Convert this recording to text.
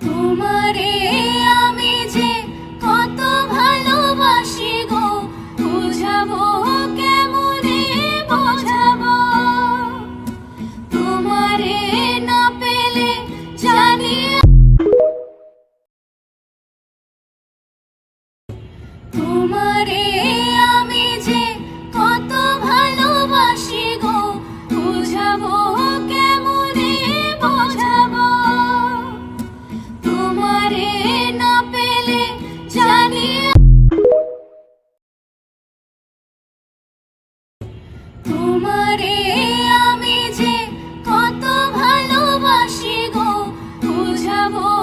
তোমারে আমি যে কত ভালোবাসি গো বুঝাবো কেমনে বোঝাবো? তোমারে না পেলে জানি তোমারে তোমারে আমি যে কত ভালোবাসি গো বুঝাবো